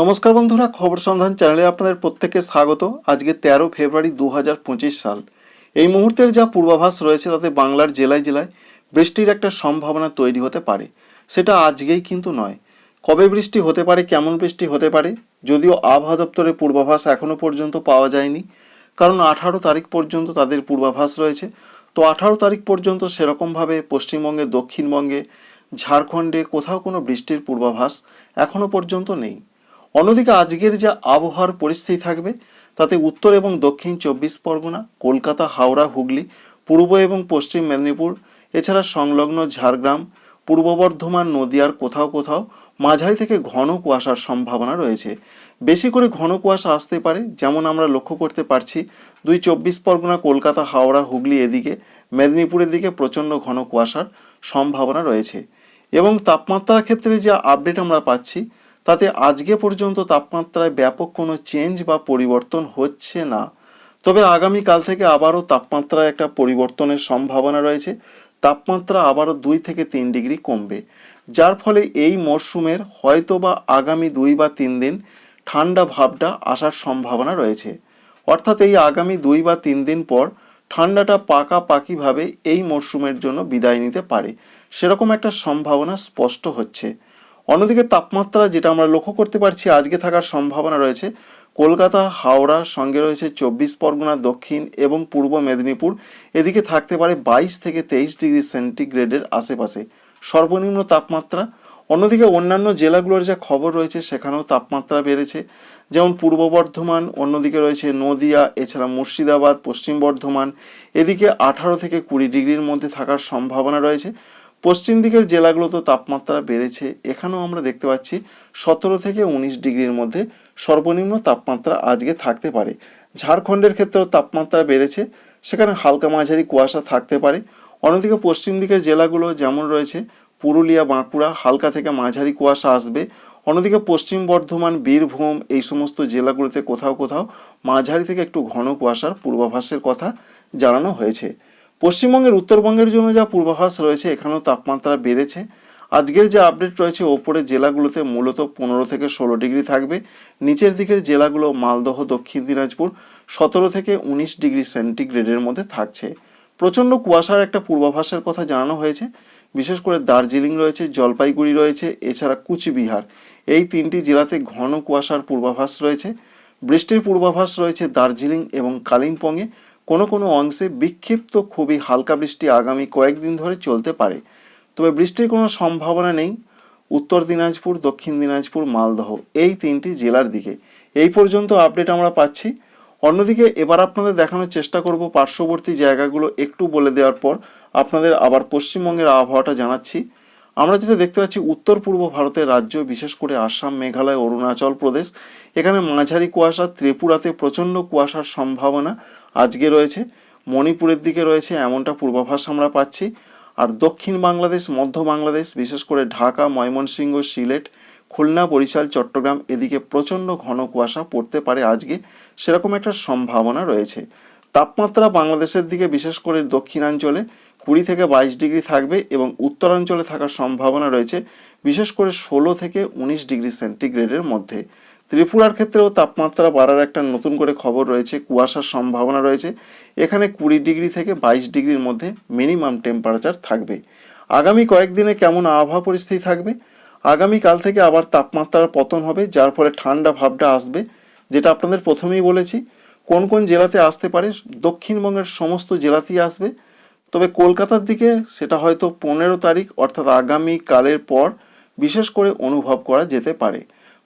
নমস্কার বন্ধুরা, খবর সন্ধান চ্যানেলে আপনাদের প্রত্যেককে স্বাগত। আজকে তেরো ফেব্রুয়ারি দু হাজার পঁচিশ সাল। এই মুহূর্তের যা পূর্বাভাস রয়েছে তাতে বাংলার জেলায় জেলায় বৃষ্টির একটা সম্ভাবনা তৈরি হতে পারে। সেটা আজকেই কিন্তু নয়। কবে বৃষ্টি হতে পারে, কেমন বৃষ্টি হতে পারে, যদিও আবহাওয়া দপ্তরের পূর্বাভাস এখনও পর্যন্ত পাওয়া যায়নি। কারণ আঠারো তারিখ পর্যন্ত তাদের পূর্বাভাস রয়েছে। তো আঠারো তারিখ পর্যন্ত সেরকমভাবে পশ্চিমবঙ্গে, দক্ষিণবঙ্গে, ঝাড়খণ্ডে কোথাও কোনো বৃষ্টির পূর্বাভাস এখনও পর্যন্ত নেই। অন্যদিকে আজকের যা আবহাওয়ার পরিস্থিতি থাকবে, তাতে উত্তর এবং দক্ষিণ চব্বিশ পরগনা, কলকাতা, হাওড়া, হুগলি, পূর্ব এবং পশ্চিম মেদিনীপুর, এছাড়া সংলগ্ন ঝাড়গ্রাম, পূর্ব বর্ধমান, নদিয়ার কোথাও কোথাও মাঝারি থেকে ঘন কুয়াশার সম্ভাবনা রয়েছে। বেশি করে ঘন কুয়াশা আসতে পারে, যেমন আমরা লক্ষ্য করতে পারছি দুই চব্বিশ পরগনা, কলকাতা, হাওড়া, হুগলি এদিকে, মেদিনীপুরের দিকে প্রচণ্ড ঘন কুয়াশার সম্ভাবনা রয়েছে। এবং তাপমাত্রার ক্ষেত্রে যে আপডেট আমরা পাচ্ছি তাতে আজকে পর্যন্ত তাপমাত্রায় ব্যাপক কোনো চেঞ্জ বা পরিবর্তন হচ্ছে না। তবে আগামীকাল থেকে আবারও তাপমাত্রায় একটা পরিবর্তনের সম্ভাবনা রয়েছে। তাপমাত্রা আবারও দুই থেকে তিন ডিগ্রি কমবে। যার ফলে এই মরশুমের হয়তো বা আগামী দুই বা তিন দিন ঠান্ডা ভাবটা আসার সম্ভাবনা রয়েছে। অর্থাৎ এই আগামী দুই বা তিন দিন পর ঠান্ডাটা পাকাপাকিভাবে এই মরশুমের জন্য বিদায় নিতে পারে। সেরকম একটা সম্ভাবনা স্পষ্ট হচ্ছে। অন্যদিকে তাপমাত্রা যেটা আমরা লক্ষ্য করতে পারছি আজকে থাকার সম্ভাবনা রয়েছে, কলকাতা, হাওড়া, সঙ্গে রয়েছে চব্বিশ পরগনা, দক্ষিণ এবং পূর্ব মেদিনীপুর। এদিকে থাকতে পারে বাইশ থেকে তেইশ ডিগ্রি সেন্টিগ্রেডের আশেপাশে সর্বনিম্ন তাপমাত্রা। অন্যদিকে অন্যান্য জেলাগুলোর যা খবর রয়েছে, সেখানেও তাপমাত্রা বেড়েছে। যেমন পূর্ব বর্ধমান, অন্যদিকে রয়েছে নদিয়া, এছাড়া মুর্শিদাবাদ, পশ্চিম বর্ধমান। এদিকে আঠারো থেকে কুড়ি ডিগ্রির মধ্যে থাকার সম্ভাবনা রয়েছে। পশ্চিম দিকের জেলাগুলোতে তাপমাত্রা বেড়েছে। এখানেও আমরা দেখতে পাচ্ছি সতেরো থেকে উনিশ ডিগ্রির মধ্যে সর্বনিম্ন তাপমাত্রা আজকে থাকতে পারে। ঝাড়খণ্ডের ক্ষেত্রেও তাপমাত্রা বেড়েছে, সেখানে হালকা মাঝারি কুয়াশা থাকতে পারে। অন্যদিকে পশ্চিম দিকের জেলাগুলো যেমন রয়েছে, পুরুলিয়া, বাঁকুড়া হালকা থেকে মাঝারি কুয়াশা আসবে। অন্যদিকে পশ্চিম বর্ধমান, বীরভূম এই সমস্ত জেলাগুলোতে কোথাও কোথাও মাঝারি থেকে একটু ঘন কুয়াশার পূর্বাভাসের কথা জানানো হয়েছে। পশ্চিমবঙ্গের উত্তরবঙ্গের জন্য যা পূর্বাভাস রয়েছে, এখানেও তাপমাত্রা বেড়েছে। আজকের যে আপডেট রয়েছে, ওপরের জেলাগুলোতে মূলত পনেরো থেকে ষোলো ডিগ্রি থাকবে। নিচের দিকের জেলাগুলো মালদহ, দক্ষিণ দিনাজপুর সতেরো থেকে উনিশ ডিগ্রি সেন্টিগ্রেডের মধ্যে থাকছে। প্রচণ্ড কুয়াশার একটা পূর্বাভাসের কথা জানানো হয়েছে। বিশেষ করে দার্জিলিং রয়েছে, জলপাইগুড়ি রয়েছে, এছাড়া কুচবিহার। এই তিনটি জেলাতে ঘন কুয়াশার পূর্বাভাস রয়েছে। বৃষ্টির পূর্বাভাস রয়েছে দার্জিলিং এবং কালিম্পংয়ে। কোনো কোনো অংশে বিক্ষিপ্ত খুবই হালকা বৃষ্টি আগামী কয়েকদিন ধরে চলতে পারে। তবে বৃষ্টির কোনো সম্ভাবনা নেই। উত্তর দিনাজপুর, দক্ষিণ দিনাজপুর, মালদহ এই তিনটি জেলার দিকে। এই পর্যন্ত আপডেট আমরা পাচ্ছি। অন্যদিকে এবার আপনাদের দেখানোর চেষ্টা করব পার্শ্ববর্তী জায়গাগুলো একটু বলে দেওয়ার পর আপনাদের আবার পশ্চিমবঙ্গের আবহাওয়াটা জানাচ্ছি। আমরা যেটা দেখতে পাচ্ছি, উত্তর পূর্ব ভারতের রাজ্য, বিশেষ করে আসাম, মেঘালয়, অরুণাচল প্রদেশ। এখানে মাঝারি কুয়াশা, ত্রিপুরাতে প্রচণ্ড কুয়াশার সম্ভাবনা আজকে রয়েছে। মণিপুরের দিকে রয়েছে, এমনটা পূর্বাভাস আমরা পাচ্ছি। আর দক্ষিণ বাংলাদেশ, মধ্য বাংলাদেশ, বিশেষ করে ঢাকা, ময়মনসিংহ, সিলেট, খুলনা, বরিশাল, চট্টগ্রাম, এদিকে প্রচণ্ড ঘন কুয়াশা পড়তে পারে আজকে। সেরকম একটা সম্ভাবনা রয়েছে। তাপমাত্রা বাংলাদেশের দিকে, বিশেষ করে দক্ষিণাঞ্চলে কুড়ি থেকে বাইশ ডিগ্রি থাকবে এবং উত্তরাঞ্চলে থাকার সম্ভাবনা রয়েছে বিশেষ করে ষোলো থেকে উনিশ ডিগ্রি সেন্টিগ্রেডের মধ্যে। ত্রিপুরার ক্ষেত্রেও তাপমাত্রা বাড়ার একটা নতুন করে খবর রয়েছে, কুয়াশার সম্ভাবনা রয়েছে। এখানে কুড়ি ডিগ্রি থেকে বাইশ ডিগ্রির মধ্যে মিনিমাম টেম্পারেচার থাকবে। আগামী কয়েকদিনে কেমন আবহাওয়া পরিস্থিতি থাকবে? আগামীকাল থেকে আবার তাপমাত্রার পতন হবে, যার ফলে ঠান্ডা ভাবটা আসবে, যেটা আপনাদের প্রথমেই বলেছি। কোন কোন জেলাতে আসতে পারে? দক্ষিণবঙ্গের সমস্ত জেলাতেই আসবে। তবে কলকাতার দিকে সেটা হয়তো পনেরো তারিখ অর্থাৎ আগামী কালের পর বিশেষ করে অনুভব করা যেতে পারে।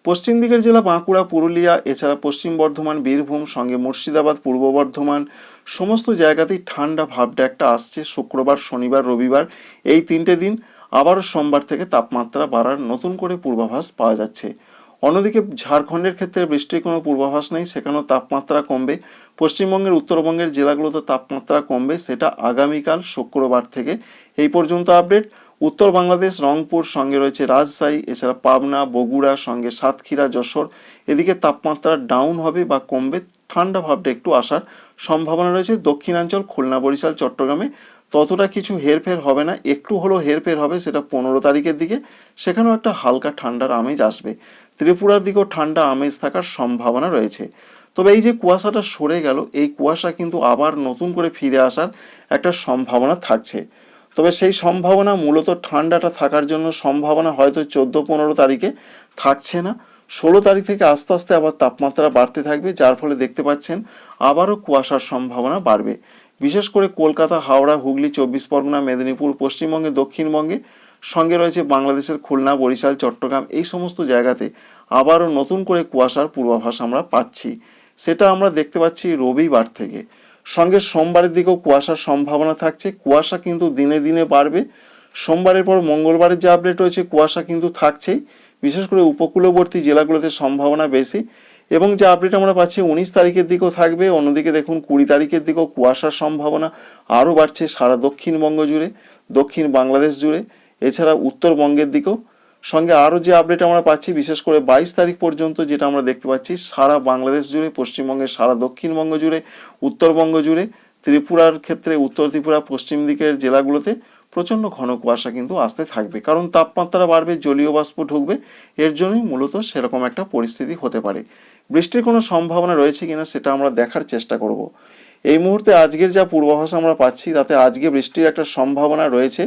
পশ্চিম দিকের জেলা বাঁকুড়া, পুরুলিয়া, এছাড়া পশ্চিম বর্ধমান, বীরভূম, সঙ্গে মুর্শিদাবাদ, পূর্ব বর্ধমান, সমস্ত জায়গাতেই ঠান্ডা ভাবটা একটা আসছে শুক্রবার, শনিবার, রবিবার। এই তিনটে দিন আবারও সোমবার থেকে তাপমাত্রা বাড়ার নতুন করে পূর্বাভাস পাওয়া যাচ্ছে। অন্যদিকে ঝাড়খণ্ডের ক্ষেত্রে বৃষ্টির কোনো পূর্বাভাস নেই, সেখানেও তাপমাত্রা কমবে। পশ্চিমবঙ্গের, উত্তরবঙ্গের জেলাগুলোতে তাপমাত্রা কমবে, সেটা আগামীকাল শুক্রবার থেকে। এই পর্যন্ত আপডেট। উত্তর বাংলাদেশ, রংপুর সঙ্গে রয়েছে রাজশাহী, এছাড়া পাবনা, বগুড়া, সঙ্গে সাতক্ষীরা, যশোর। এদিকে তাপমাত্রা ডাউন হবে বা কমবে, ঠান্ডা ভাবটা একটু আসার সম্ভাবনা রয়েছে। দক্ষিণাঞ্চল, খুলনা, বরিশাল, চট্টগ্রামে ততটা কিছু হেরফের হবে না। একটু হলেও হেরফের হবে সেটা পনেরো তারিখের দিকে। সেখানেও একটা হালকা ঠান্ডার আমেজ আসবে। ত্রিপুরার দিকেও ঠান্ডা আমেজ থাকার সম্ভাবনা রয়েছে। তবে এই যে কুয়াশাটা সরে গেল, এই কুয়াশা কিন্তু আবার নতুন করে ফিরে আসার একটা সম্ভাবনা থাকছে। তবে সেই সম্ভাবনা মূলত ঠান্ডাটা থাকার জন্য সম্ভাবনা হয়তো চোদ্দ পনেরো তারিখে থাকছে না। ষোলো তারিখ থেকে আস্তে আস্তে আবার তাপমাত্রা বাড়তে থাকবে, যার ফলে দেখতে পাচ্ছেন আবারও কুয়াশার সম্ভাবনা বাড়বে। বিশেষ করে কলকাতা, হাওড়া, হুগলি, চব্বিশ পরগনা, মেদিনীপুর, পশ্চিমবঙ্গে, দক্ষিণবঙ্গে সঙ্গে রয়েছে বাংলাদেশের খুলনা, বরিশাল, চট্টগ্রাম, এই সমস্ত জায়গাতে আবারও নতুন করে কুয়াশার পূর্বাভাস আমরা পাচ্ছি। সেটা আমরা দেখতে পাচ্ছি রবিবার থেকে। সঙ্গে সোমবারের দিকেও কুয়াশার সম্ভাবনা থাকছে। কুয়াশা কিন্তু দিনে দিনে বাড়বে। সোমবারের পর মঙ্গলবারের যে আপডেট রয়েছে, কুয়াশা কিন্তু থাকছেই। বিশেষ করে উপকূলবর্তী জেলাগুলোতে সম্ভাবনা বেশি এবং যে আপডেট আমরা পাচ্ছি উনিশ তারিখের দিকেও থাকবে, অন্যদিকে দেখুন কুড়ি তারিখের দিকেও কুয়াশার সম্ভাবনা আরও বাড়ছে সারা দক্ষিণবঙ্গ জুড়ে, দক্ষিণ বাংলাদেশ জুড়ে, এছাড়া উত্তরবঙ্গের দিকেও। সঙ্গে আরও যে আপডেট আমরা পাচ্ছি, বিশেষ করে বাইশ তারিখ পর্যন্ত যেটা আমরা দেখতে পাচ্ছি, সারা বাংলাদেশ জুড়ে পশ্চিমবঙ্গের সারা দক্ষিণবঙ্গ জুড়ে, উত্তরবঙ্গ জুড়ে, ত্রিপুরার ক্ষেত্রে উত্তর ত্রিপুরা, পশ্চিম দিকের জেলাগুলোতে প্রচণ্ড ঘন কুয়াশা কিন্তু আসতে থাকবে। কারণ তাপমাত্রা বাড়বে, জলীয় বাষ্প ঢুকবে। এর জন্যই মূলত সেরকম একটা পরিস্থিতি হতে পারে। বৃষ্টির কোনো সম্ভাবনা রয়েছে কিনা সেটা আমরা দেখার চেষ্টা করব। এই মুহূর্তে আজকের যা পূর্বাভাস আমরা পাচ্ছি, তাতে আজকে বৃষ্টির একটা সম্ভাবনা রয়েছে।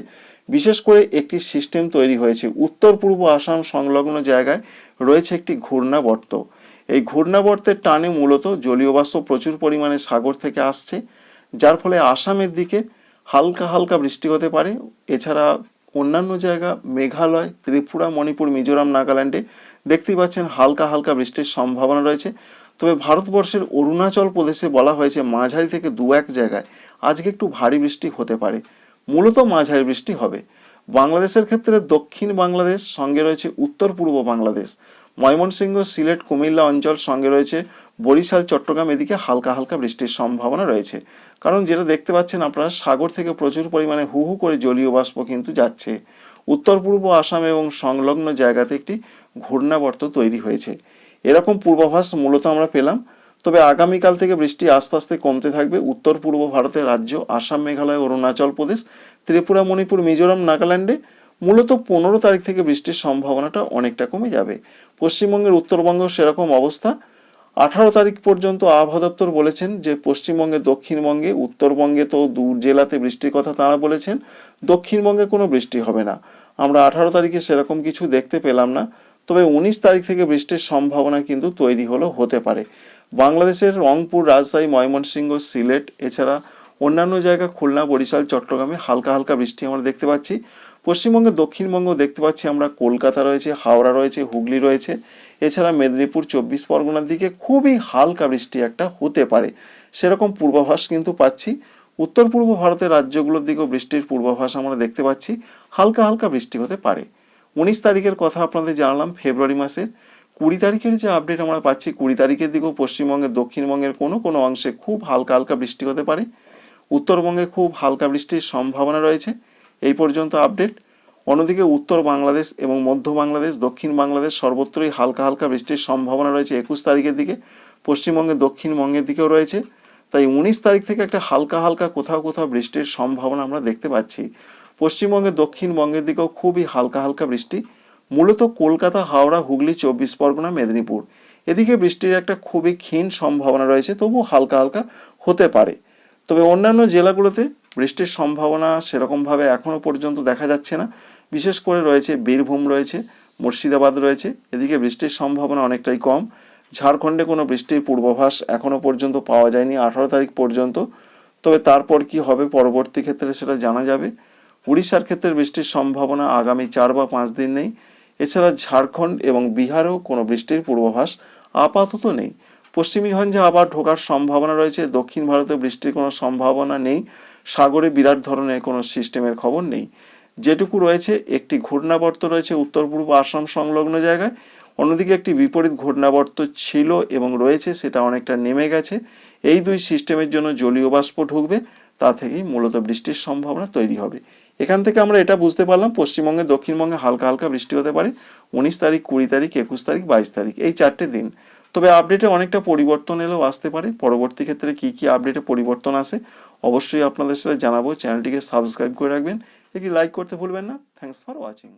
বিশেষ করে একটি সিস্টেম তৈরি হয়েছে। উত্তর পূর্ব আসাম সংলগ্ন জায়গায় রয়েছে একটি ঘূর্ণাবর্ত। এই ঘূর্ণাবর্তের টানে মূলত জলীয় বাষ্প প্রচুর পরিমাণে সাগর থেকে আসছে। যার ফলে আসামের দিকে হালকা হালকা বৃষ্টি হতে পারে। এছাড়া অন্যান্য জায়গা, মেঘালয়, ত্রিপুরা, মণিপুর, মিজোরাম, নাগাল্যান্ডে দেখতেই পাচ্ছেন হালকা হালকা বৃষ্টির সম্ভাবনা রয়েছে। তবে ভারতবর্ষের অরুণাচল প্রদেশে বলা হয়েছে মাঝারি থেকে দু এক জায়গায় আজকে একটু ভারী বৃষ্টি হতে পারে। মূলত মাঝারি বৃষ্টি হবে। বাংলাদেশের ক্ষেত্রে দক্ষিণ বাংলাদেশ, সঙ্গে রয়েছে উত্তর পূর্ব বাংলাদেশ। ময়মনসিংহ, সিলেট, কুমিল্লা অঞ্চল সঙ্গে রয়েছে বরিশাল, চট্টগ্রাম, এদিকে হালকা হালকা বৃষ্টির সম্ভাবনা রয়েছে। কারণ যেটা দেখতে পাচ্ছেন আপনারা, সাগর থেকে প্রচুর পরিমাণে হু হু করে জলীয় বাষ্প কিন্তু যাচ্ছে। উত্তর, পূর্ব আসাম এবং সংলগ্ন জায়গাতে একটি ঘূর্ণাবর্ত তৈরি হয়েছে। এরকম পূর্বাভাস মূলত আমরা পেলাম। তবে আগামীকাল থেকে বৃষ্টি আস্তে আস্তে কমতে থাকবে। উত্তর, পূর্ব ভারতের রাজ্য, আসাম, মেঘালয়, অরুণাচল প্রদেশ, ত্রিপুরা, মণিপুর, মিজোরাম, নাগাল্যান্ডে মূলত পনেরো তারিখ থেকে বৃষ্টির সম্ভাবনাটা অনেকটা কমে যাবে। পশ্চিমবঙ্গের উত্তরবঙ্গ সেরকম অবস্থা। আঠারো তারিখ পর্যন্ত আবহাওয়া দপ্তর বলেছেন যে, পশ্চিমবঙ্গে, দক্ষিণবঙ্গে, উত্তরবঙ্গে তো দু জেলাতে বৃষ্টির কথা তারা বলেছেন, দক্ষিণবঙ্গে কোনো বৃষ্টি হবে না। আমরা আঠারো তারিখে সেরকম কিছু দেখতে পেলাম না, তবে উনিশ তারিখ থেকে বৃষ্টির সম্ভাবনা কিন্তু তৈরি হলো, হতে পারে। বাংলাদেশের রংপুর, রাজশাহী, ময়মনসিংহ, সিলেট, এছাড়া অন্যান্য জায়গা খুলনা, বরিশাল, চট্টগ্রামে হালকা হালকা বৃষ্টি আমরা দেখতে পাচ্ছি। পশ্চিমবঙ্গে দক্ষিণবঙ্গ দেখতে পাচ্ছি আমরা কলকাতা রয়েছে, হাওড়া রয়েছে, হুগলি রয়েছে। এছাড়া মেদিনীপুর চব্বিশ পরগনার দিকে খুবই হালকা বৃষ্টি একটা হতে পারে। সেরকম পূর্বাভাস কিন্তু পাচ্ছি। উত্তর পূর্ব ভারতের রাজ্যগুলোর দিকেও বৃষ্টির পূর্বাভাস আমরা দেখতে পাচ্ছি। হালকা হালকা বৃষ্টি হতে পারে। উনিশ তারিখের কথা আপনাদের জানালাম, ফেব্রুয়ারি মাসের কুড়ি তারিখের যে আপডেট আমরা পাচ্ছি, কুড়ি তারিখের দিকেও পশ্চিমবঙ্গের দক্ষিণবঙ্গের কোনো কোনো অংশে খুব হালকা হালকা বৃষ্টি হতে পারে। উত্তরবঙ্গে খুব হালকা বৃষ্টির সম্ভাবনা রয়েছে। এই পর্যন্ত আপডেট অন্যদিকে উত্তর বাংলাদেশ এবং মধ্য বাংলাদেশ, দক্ষিণ বাংলাদেশ সর্বত্রই হালকা হালকা বৃষ্টির সম্ভাবনা রয়েছে একুশ তারিখের দিকে। পশ্চিমবঙ্গে দক্ষিণবঙ্গের দিকেও রয়েছে। তাই উনিশ তারিখ থেকে একটা হালকা হালকা কোথাও কোথাও বৃষ্টির সম্ভাবনা আমরা দেখতে পাচ্ছি। পশ্চিমবঙ্গে দক্ষিণবঙ্গের দিকেও খুবই হালকা হালকা বৃষ্টি। মূলত কলকাতা, হাওড়া, হুগলি, চব্বিশ পরগনা, মেদিনীপুর। এদিকে বৃষ্টির একটা খুবই ক্ষীণ সম্ভাবনা রয়েছে তবু হালকা হালকা হতে পারে। তবে অন্যান্য জেলাগুলোতে বৃষ্টির সম্ভাবনা সেরকমভাবে এখনও পর্যন্ত দেখা যাচ্ছে না। বিশেষ করে রয়েছে বীরভূম রয়েছে, মুর্শিদাবাদ রয়েছে, এদিকে বৃষ্টির সম্ভাবনা অনেকটাই কম। ঝাড়খণ্ডে কোনো বৃষ্টির পূর্বাভাস এখনও পর্যন্ত পাওয়া যায়নি আঠারো তারিখ পর্যন্ত। তবে তারপর কি হবে পরবর্তী ক্ষেত্রে সেটা জানা যাবে। উড়িষ্যার ক্ষেত্রে বৃষ্টির সম্ভাবনা আগামী চার বা পাঁচ দিন নেই। এছাড়া ঝাড়খণ্ড এবং বিহারেও কোনো বৃষ্টির পূর্বাভাস আপাতত নেই। পশ্চিমীগঞ্জে আবার ঢোকার সম্ভাবনা রয়েছে। দক্ষিণ ভারতে বৃষ্টির কোনো সম্ভাবনা নেই। সাগরে বিরাট ধরনের কোনো সিস্টেমের খবর নেই। যেটুকু রয়েছে, একটি ঘূর্ণাবর্ত রয়েছে উত্তর পূর্ব আসাম সংলগ্ন জায়গায়। অন্যদিকে একটি বিপরীত ঘূর্ণাবর্ত ছিল এবং রয়েছে, সেটা অনেকটা নেমে গেছে। এই দুই সিস্টেমের জন্য জলীয় বাষ্প ঢুকবে, তা থেকেই মূলত বৃষ্টির সম্ভাবনা তৈরি হবে। এখান থেকে আমরা এটা বুঝতে পারলাম, পশ্চিমবঙ্গে, দক্ষিণবঙ্গে হালকা হালকা বৃষ্টি হতে পারে। উনিশ তারিখ, কুড়ি তারিখ, একুশ তারিখ, বাইশ তারিখ, এই চারটে দিন। তবে আপডেটে অনেকটা পরিবর্তন এলেও আসতে পারে। পরবর্তী ক্ষেত্রে কি কি আপডেটে পরিবর্তন আসে অবশ্যই আপনাদের সাথে জানাব। চ্যানেলটিকে সাবস্ক্রাইব করে রাখবেন। একটি লাইক করতে ভুলবেন না। Thanks for watching